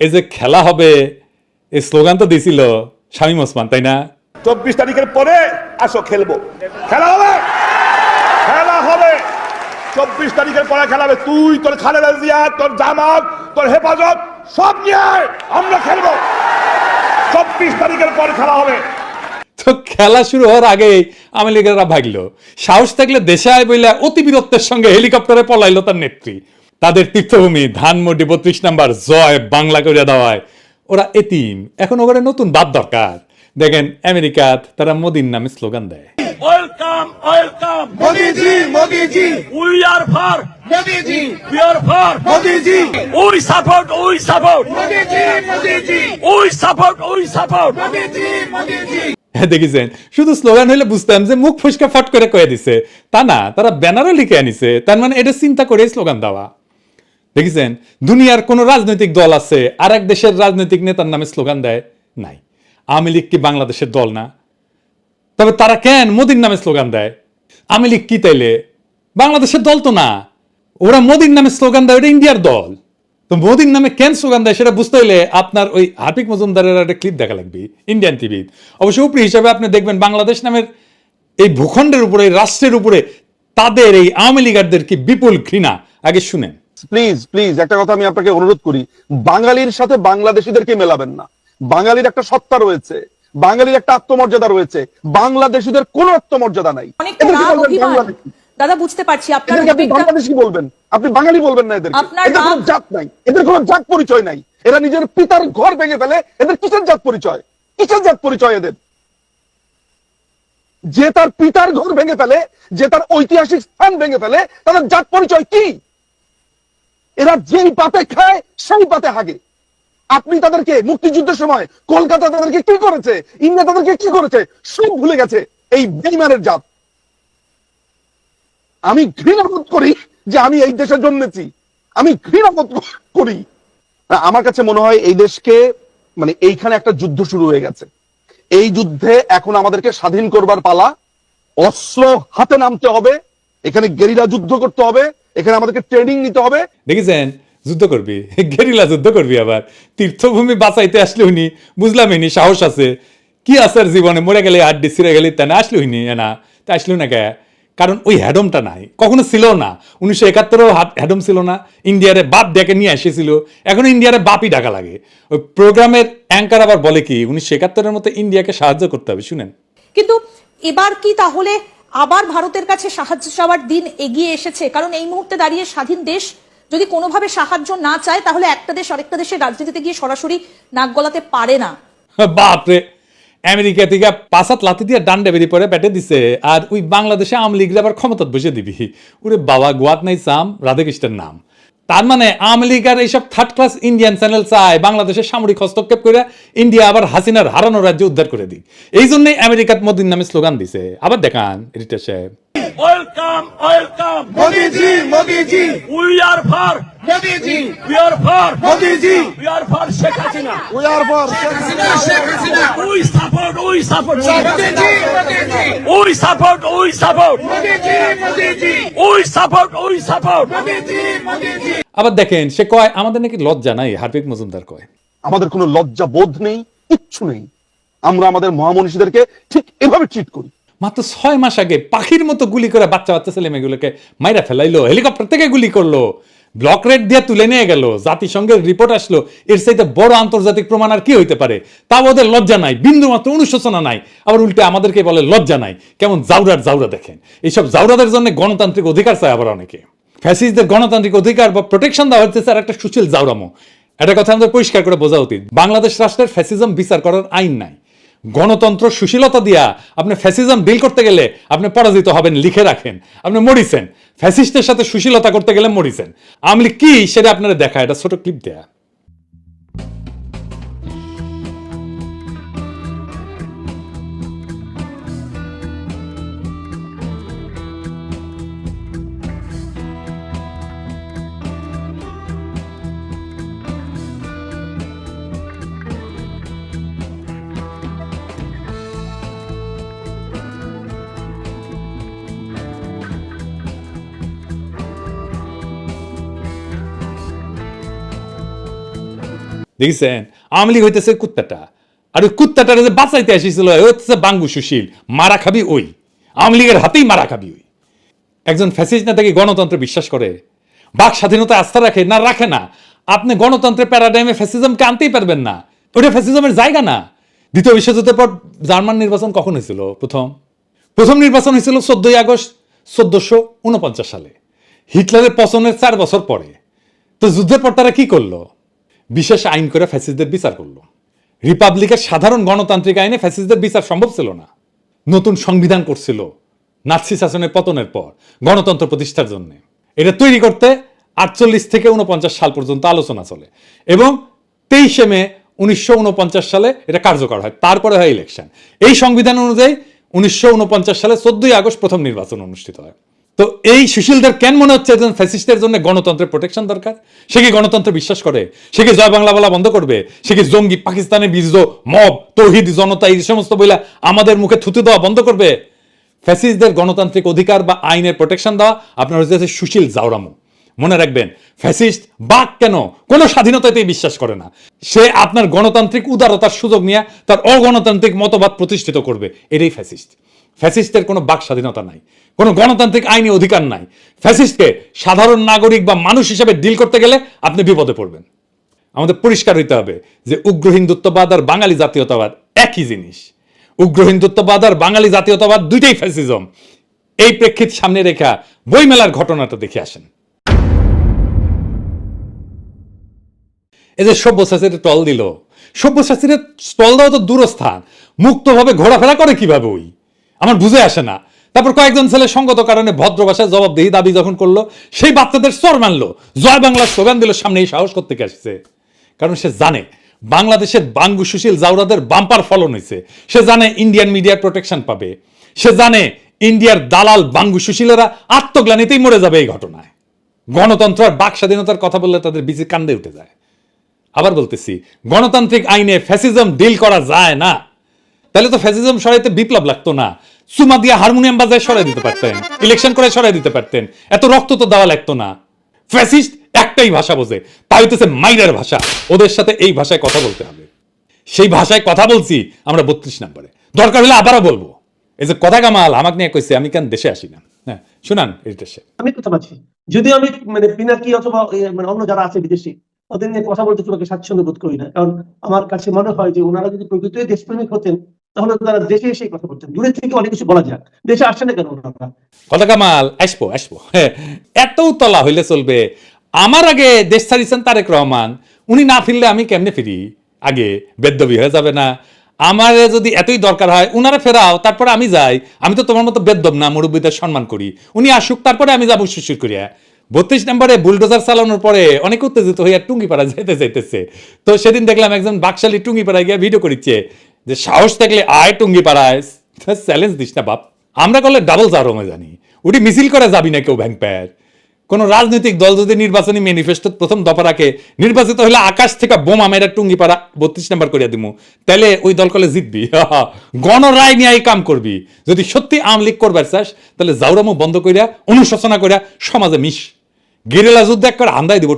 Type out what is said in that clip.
এই যে খেলা হবে এই স্লোগান তো দিছিল শামীম ওসমান তাই না? চব্বিশ তারিখের পরে আসো খেলব। খেলা হবে! খেলা হবে! চব্বিশ তারিখের পরে খেলা হবে। তুই তোর খালেদা জিয়া তোর জামাত তোর হেফাজত সব নিয়ে আমরা খেলব। চব্বিশ তারিখের পর খেলা হবে। তো খেলা শুরু হওয়ার আগে আওয়ামী লীগেরা ভাগলো। সাহস থাকলে দেশে আয় বইলা অতি বীরত্বের সঙ্গে হেলিকপ্টারে পলাইলো তার নেত্রী। তাদের তীর্থভূমি ধানমন্ডি বত্রিশ নাম্বার জয় বাংলা করে দেওয়ায়। ওরা এতিম। এখন ওখানে নতুন বাদ দরকার। দেখেন আমেরিকাত তারা মোদীর নামে স্লোগান দেয়। দেখিছেন? শুধু স্লোগান হইলে বুঝতাম যে মুখ ফুসকা ফট করে কয়ে দিছে। তা না তারা ব্যানারও লিখে আনিছে। তার মানে এটা চিন্তা করে স্লোগান দেওয়া। দেখেছেন? দুনিয়ার কোন রাজনৈতিক দল আছে আর এক দেশের রাজনৈতিক নেতার নামে স্লোগান দেয়, নাই। আওয়ামী লীগ কি বাংলাদেশের দল না? তবে তারা কেন মোদির নামে স্লোগান দেয়? আওয়ামী লীগ কি তাইলে? বাংলাদেশের দল তো না। ওরা মোদির নামে স্লোগান দেয়, ওটা ইন্ডিয়ার দল। তো মোদির নামে কেন স্লোগান দেয় সেটা বুঝতে হলে আপনার ওই হার্পিক মজুমদারের একটা ক্লিপ দেখা লাগবে ইন্ডিয়ান টিভি অবশ্য উপরি হিসাবে আপনি দেখবেন বাংলাদেশ নামের এই ভূখণ্ডের উপরে রাষ্ট্রের উপরে তাদের এই আওয়ামী লীগারদের কি বিপুল ঘৃণা? আগে শুনেন। প্লিজ প্লিজ একটা কথা আমি আপনাকে অনুরোধ করি। বাঙালির সাথে বাংলাদেশিদেরকে মেলাবেন না। বাঙালির একটা সত্তা রয়েছে। বাঙালির একটা আত্মমর্যাদা রয়েছে। বাংলাদেশিদের কোনো আত্মমর্যাদা নাই। দাদা বুঝতে পারছি আপনার আপনি বাংলাদেশি বলবেন। আপনি বাঙালি বলবেন না আপনার এদের কোনো জাত নাই। এদের কোনো জাত পরিচয় নাই। এরা নিজের পিতার ঘর ভেঙে ফেলে এদের কিসের জাত পরিচয়? কিসের জাত পরিচয় এদের? যে তার পিতার ঘর ভেঙে ফেলে যে তার ঐতিহাসিক স্থান ভেঙে ফেলে তাদের জাত পরিচয় কি? এরা যেই পাতে খায়, সেই পাতে হাগে। আপনি তাদেরকে মুক্তিযুদ্ধের সময় কলকাতা তাদেরকে কি করেছে, ইন্ডিয়া তাদেরকে কি করেছে, সব ভুলে গেছে এই বেইমানের জাত। আমি ঘৃণা বোধ করি যে আমি এই দেশে জন্মেছি। আমি ঘৃণা বোধ করি। আমার কাছে মনে হয় এই দেশকে মানে এইখানে একটা যুদ্ধ শুরু হয়ে গেছে। এই যুদ্ধে এখন আমাদেরকে স্বাধীন করবার পালা। অস্ত্র হাতে নামতে হবে, এখানে গেরিলা যুদ্ধ করতে হবে এখানে আমাদেরকে ট্রেনিং নিতে হবে। দেখেছেন যুদ্ধ করবি? গেরিলা যুদ্ধ করবি আবার। তীর্থভূমি বাঁচাইতে আসলে উনি বুঝলাম ইনি সাহস আছে। কি আছে আর জীবনে? মরে গেলে আড্ডি ছিঁড়ে গেলে তা না আসলে হইনি না তা আসলো না কে? কারণ ওই হ্যাডমটা নাই কখনো ছিল না। উনিশশো একাত্তরেও হ্যাডম ছিল না। ইন্ডিয়ারে বাপ ডেকে নিয়ে এসেছিল। এখন ইন্ডিয়ারে বাপই ডাকা লাগে। ওই প্রোগ্রামের অ্যাঙ্কার আবার বলে কি উনিশশো একাত্তরের মতো ইন্ডিয়াকে সাহায্য করতে হবে শুনেন। কিন্তু এবার কি তাহলে আবার ভারতের কাছে সাহায্য চাওয়ার দিন এগিয়ে এসেছে। কারণ এই মুহূর্তে দাঁড়িয়ে স্বাধীন দেশ যদি কোনোভাবে সাহায্য না চায়, তাহলে একটা দেশ আরেকটা দেশের রাজনীতিতে গিয়ে সরাসরি নাক গলাতে পারে না। বাপরে! আমেরিকা থেকে পাঁচাত লাতি দিয়ে ডান্ডে বেরিয়ে পরে ব্যাটে দিছে। আর ওই বাংলাদেশে আওয়ামী লীগরা আবার ক্ষমতা বসে দিবি। ওরে বাবা, গোয়াত নাই সাম, রাধাকৃষ্ণের নাম। তার মানে আমেরিকার এইসব থার্ড ক্লাস ইন্ডিয়ান চ্যানেল চায়, বাংলাদেশের সামরিক হস্তক্ষেপ করে ইন্ডিয়া আবার হাসিনার হারানো রাজ্য উদ্ধার করে দিই এই জন্যই আমেরিকার মোদির নামে স্লোগান দিছে। আবার দেখান রিটা সাহেব। Welcome welcome Modiji Modiji. We are for Modiji. We are for Modiji. We are for Sheikh Hasina we are for Sheikh Hasina Sheikh Hasina we support we support Modiji we support we support Modiji Modiji we support we support Modiji মোদিজি আবার দেখেন সে কয় আমাদের নাকি লজ্জা নাই Harpic Majumdar কয়। আমাদের কোনো লজ্জা বোধ নেই কিচ্ছু নেই। আমরা আমাদের মহামনীষীদেরকে ঠিক এভাবে ট্রিট করি। মাত্র ছয় মাস আগে পাখির মতো গুলি করে বাচ্চা বাচ্চা ছেলে মেয়েগুলোকে মাইরা ফেলাইলো হেলিকপ্টার থেকে গুলি করল। ব্লক রেড দিয়ে তুলে নিয়ে গেল, জাতিসংঘের রিপোর্ট আসলো, এর চাইতে বড় আন্তর্জাতিক প্রমাণ আর কি হইতে পারে? তা ওদের লজ্জা নাই বিন্দু মাত্র অনুশোচনা নাই। আবার উল্টে আমাদেরকে বলে লজ্জা নাই, কেমন জাউরার জাউরা দেখেন। এইসব জাউরাদের জন্য গণতান্ত্রিক অধিকার চায় আবার অনেকে। ফ্যাসিস্টদের গণতান্ত্রিক অধিকার বা প্রোটেকশন দেওয়া হচ্ছে স্যার একটা সুশীল জাউরামো। একটা কথা আমাদের পরিষ্কার করে বোঝা উচিত, বাংলাদেশ রাষ্ট্রের ফ্যাসিজম বিচার করার আইন নাই। গণতন্ত্র সুশীলতা দিয়া আপনি ফ্যাসিজম ডিল করতে গেলে আপনি পরাজিত হবেন, লিখে রাখেন। আপনি মরিছেন। ফ্যাসিস্টের সাথে সুশীলতা করতে গেলে মরিছেন। আমলি কি সেটা আপনারা দেখা এটা ছোট ক্লিপ দেয়া। দেখছেন? আওয়ামী লীগ হইতেছে কুত্তাটা। আর ওই কুত্তাটারে যে বাঁচাইতে আসিছিল হচ্ছে বাঙ্গু সুশীল, মারা খাবি ওই। আওয়ামী লীগের হাতেই মারা খাবি ওই। একজন ফ্যাসিস্ট নেতাকে গণতন্ত্রে বিশ্বাস করে। বাক স্বাধীনতা আস্থা রাখে না রাখে না। আপনি গণতন্ত্রের প্যারাডাইমে ফ্যাসিজমকে আনতেই পারবেন না। ওটা ফ্যাসিজমের জায়গা না। দ্বিতীয় বিশ্বযুদ্ধের পর জার্মান নির্বাচন কখন হয়েছিল? প্রথম। প্রথম নির্বাচন হয়েছিল চোদ্দই আগস্ট, চোদ্দশো উনপঞ্চাশ সালে। হিটলারের পছনের চার বছর পরে। তো যুদ্ধের পর তারা কি করল? বিশেষ আইন করে ফ্যাসিস্টদের বিচার করল। রিপাবলিকের সাধারণ গণতান্ত্রিক আইনে ফ্যাসিস্টদের বিচার সম্ভব ছিল না। নতুন সংবিধান করছিল নাৎসি শাসনের পতনের পর, গণতন্ত্র প্রতিষ্ঠার জন্য। এটা তৈরি করতে আটচল্লিশ থেকে উনপঞ্চাশ সাল পর্যন্ত আলোচনা চলে এবং তেইশে মে উনিশশো ঊনপঞ্চাশ সালে এটা কার্যকর হয়। তারপরে হয় ইলেকশন এই সংবিধান অনুযায়ী উনিশশো ঊনপঞ্চাশ সালে চোদ্দই আগস্ট প্রথম নির্বাচন অনুষ্ঠিত হয়। তো এই সুশীলদের কেন মনে হচ্ছে একজন ফ্যাসিস্টের জন্য গণতন্ত্রের প্রোটেকশন দরকার? সে কি গণতন্ত্র বিশ্বাস করে? সে কি জয় বাংলা বলা বন্ধ করবে? সে কি জঙ্গি, পাকিস্তানের বীজ মব, তৌহিদ জনতা, এই সমস্ত বইলা আমাদের মুখে থুতু দেওয়া বন্ধ করবে? ফ্যাসিস্টদের গণতান্ত্রিক অধিকার বা আইনের প্রোটেকশন দেওয়া আপনার হচ্ছে সুশীল জাউরামু মনে রাখবেন ফ্যাসিস্ট বাক কেন? কোনো স্বাধীনতাতেই বিশ্বাস করে না। সে আপনার গণতান্ত্রিক উদারতার সুযোগ নিয়ে তার অগণতান্ত্রিক মতবাদ প্রতিষ্ঠিত করবে। এটাই ফ্যাসিস্ট ফ্যাসিস্টের কোনো বাক স্বাধীনতা নাই, কোনো গণতান্ত্রিক আইনি অধিকার নাই। ফ্যাসিস্টকে সাধারণ নাগরিক বা মানুষ হিসেবে ডিল করতে গেলে আপনি বিপদে পড়বেন। আমাদের পরিষ্কার হইতে হবে যে উগ্র হিন্দুত্ববাদ আর বাঙালি জাতীয়তাবাদ একই জিনিস। উগ্র হিন্দুত্ববাদ আর বাঙালি জাতীয়তাবাদ দুইটাই ফ্যাসিজম। এই প্রেক্ষিত সামনে রেখা বইমেলার ঘটনাটা দেখে আসেন। যে সব্যসাচীর টল দিল। সব্যসাচীর টল দেওয়া তো দূরস্থান। মুক্তভাবে ঘোরাফেরা করে কীভাবে ওই? আমার বুঝে আসে না। তারপর কয়েকজন ছেলে সঙ্গত কারণে ভদ্র ভাষায় জবাবদিহি দাবি যখন করল, সেই বাচ্চাদের স্বর মানলো জয় বাংলার স্লোগান দিল সামনে এই সাহস করতে আসছে। কারণ সে জানে, বাংলাদেশের বাঙ্গু সুশীল জাউরাদের বাম্পার ফলন হয়েছে। সে জানে ইন্ডিয়ান মিডিয়ার প্রোটেকশন পাবে। সে জানে ইন্ডিয়ার দালাল বাঙ্গু সুশীলেরা আত্মগ্লানিতেই মরে যাবে এই ঘটনায়। গণতন্ত্র আর বাক স্বাধীনতার কথা বললে তাদের বিচি কান্দে উঠে যায়। আবার বলতেছি, গণতান্ত্রিক আইনে ফ্যাসিজম ডিল করা যায় না। তাহলে তো ফ্যাসিজম সরাইতে বিপ্লব লাগতো না। সুমা দিয়ে হারমোনিয়াম বাজায় সরাই দিতে পারতেন ইলেকশন করে সরাই দিতে পারতেন, এত রক্ত তো দেওয়া লাগতো না। ফ্যাসিস্ট একটাই ভাষা বোঝে তাই হইতেছে মাইরের ভাষা। ওদের সাথে এই ভাষায় কথা বলতে হবে। সেই ভাষায় কথা বলছি আমরা বত্রিশ নম্বরে। দরকার হলে আবারও বলব। এই যে কথা কামাল, আমাকে নিয়ে কইছে, আমি কেন দেশে আসি না? হ্যাঁ শুনান এই দেশে। আমি কথা পাচ্ছি যদি আমি মানে পিনাকি অথবা মানে অন্য যারা আছে বিদেশি, ওদের নিয়ে কথা বলতে তোমাকে স্বাচ্ছন্দ্য বোধ করি না। কারণ আমার কাছে মনে হয় যে ওনারা যদি প্রকৃতই দেশপ্রেমিক হতেন তাহলে তারা দেশে এসে কথা বলতেন দূরের থেকে অনেক কিছু বলা যাক। দেশে আসছে না কেন ওনারা? কথা আসব আসব। হ্যাঁ, এত তলা হইলে চলবে। আমার আগে দেশ ছাড়িয়েছেন তারেক রহমান। উনি না ফিরলে আমি কেমনে ফিরি? আগে বেদ্যবি হয়ে যাবে না। আমার যদি এতই দরকার হয় উনারা ফেরাও তারপরে আমি যাই। আমি তো তোমার মতো বেদ্যব না মুরব্বীদের সম্মান করি। উনি আসুক তারপরে আমি যাব শিশুর করিয়া। বত্রিশ নম্বরে বুলডোজার চালানোর পরে অনেক উত্তেজিত হইয়া টুঙ্গিপাড়া যাইতে যাইতেছে। তো সেদিন দেখলাম একজন বাকশালী টুঙ্গিপাড়ায় গিয়ে ভিডিও করিচ্ছে। যে সাহস থাকলে আয় টুঙ্গিপাড়ায় চ্যালেঞ্জ দিস না বাপ। আমরা করলে ডাবল জারমে জানি। উঠি মিছিল করে যাবি না কেউ ব্যাংক প্যার কোন রাজনৈতিক দল যদি নির্বাচনী ম্যানিফেস্টো প্রথম দফা রাখে, নির্বাচিত হলে আকাশ থেকে বোমা মেরা টুঙ্গি পাড়া বত্রিশ নাম্বার করিয়া দিমু। তাহলে ওই দল কলে জিতবি। গণরায় নিয়ে কাম করবি। যদি সত্যি আম লীগ করবার চাস, তাহলে জাউরামু বন্ধ করিয়া অনুশোচনা করিয়া সমাজে মিশ। গেরিলা যুদ্ধ এক করে আন্দাই দিব।